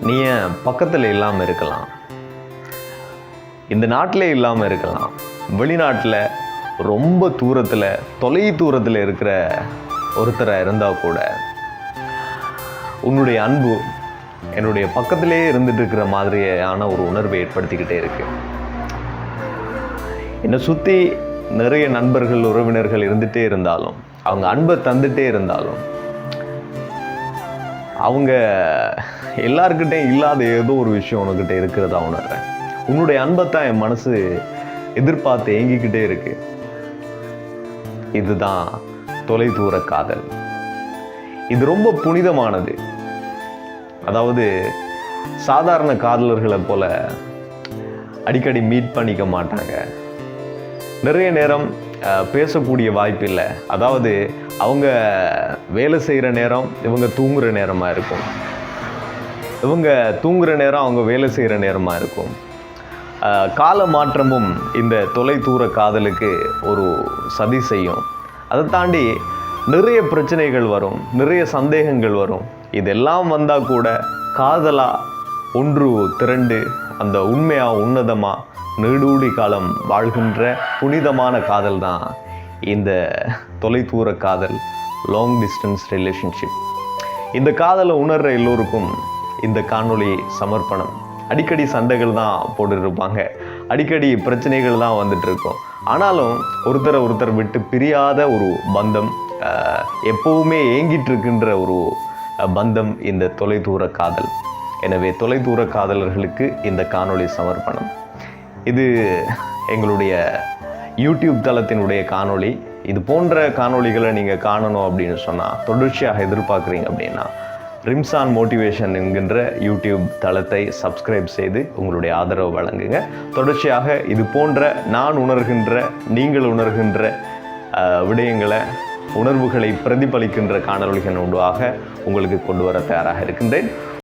நீ ஏன் பக்கத்தில் இல்லாமல் இருக்கலாம்? இந்த நாட்டிலே இல்லாமல் இருக்கலாம். வெளிநாட்டில் ரொம்ப தூரத்தில் தொலை தூரத்தில் இருக்கிற ஒருத்தராக இருந்தால் கூட உன்னுடைய அன்பு என்னுடைய பக்கத்திலே இருந்துட்டு இருக்கிற மாதிரியான ஒரு உணர்வை ஏற்படுத்திக்கிட்டே இருக்கு. என்னை சுற்றி நிறைய நண்பர்கள் உறவினர்கள் இருந்துகிட்டே இருந்தாலும் அவங்க அன்பை தந்துகிட்டே இருந்தாலும் அவங்க எல்லாருக்கிட்டையும் இல்லாத ஏதோ ஒரு விஷயம் உனக்கிட்ட இருக்கிறதா உணர்றேன். உன்னுடைய அன்பைத்தான் என் மனசு எதிர்பார்த்து ஏங்கிக்கிட்டே இருக்கு. இதுதான் தொலைதூர காதல். இது ரொம்ப புனிதமானது. அதாவது சாதாரண காதலர்களை போல அடிக்கடி மீட் பண்ணிக்க மாட்டாங்க. நிறைய நேரம் பேசக்கூடிய வாய்ப்பு இல்லை அதாவது அவங்க வேலை செய்கிற நேரம் இவங்க தூங்குகிற நேரமாக இருக்கும். இவங்க தூங்குகிற நேரம் அவங்க வேலை செய்கிற நேரமாக இருக்கும். கால மாற்றமும் இந்த தொலைதூர காதலுக்கு ஒரு சதி செய்யும். அதை தாண்டி நிறைய பிரச்சனைகள் வரும் நிறைய சந்தேகங்கள் வரும். இதெல்லாம் வந்தால் கூட காதலாக ஒன்று திரண்டு அந்த உண்மையாக உன்னதமாக நீடூடி காலம் வாழ்கின்ற புனிதமான காதல் தான் இந்த தொலைதூர காதல் லாங் டிஸ்டன்ஸ் ரிலேஷன்ஷிப் இந்த காதலை உணர்கிற எல்லோருக்கும் இந்த காணொளி சமர்ப்பணம். அடிக்கடி சண்டைகள் தான் போட்டுருப்பாங்க அடிக்கடி பிரச்சனைகள் தான் வந்துட்டு இருக்கும் ஆனாலும் ஒருத்தரை ஒருத்தர் விட்டு பிரியாத ஒரு பந்தம் எப்போவுமே எப்பவுமே ஏங்கிட்டு இருக்கின்ற ஒரு பந்தம் இந்த தொலைதூர காதல். எனவே தொலைதூர காதலர்களுக்கு இந்த காணொளி சமர்ப்பணம். இது எங்களுடைய யூடியூப் தளத்தினுடைய காணொளி. இது போன்ற காணொளிகளை நீங்கள் காணணும் அப்படின்னு சொன்னால் தொடர்ச்சியாக எதிர்பார்க்குறீங்க அப்படின்னா ரிம்சான் மோட்டிவேஷன் என்கின்ற யூடியூப் தளத்தை சப்ஸ்கிரைப் செய்து உங்களுடைய ஆதரவு வழங்குங்க. தொடர்ச்சியாக இது போன்ற நான் உணர்கின்ற நீங்கள் உணர்கின்ற விடயங்களை உணர்வுகளை பிரதிபலிக்கின்ற காணொளிகள் உண்டாக உங்களுக்கு கொண்டு வர தயாராக இருக்கின்றேன்.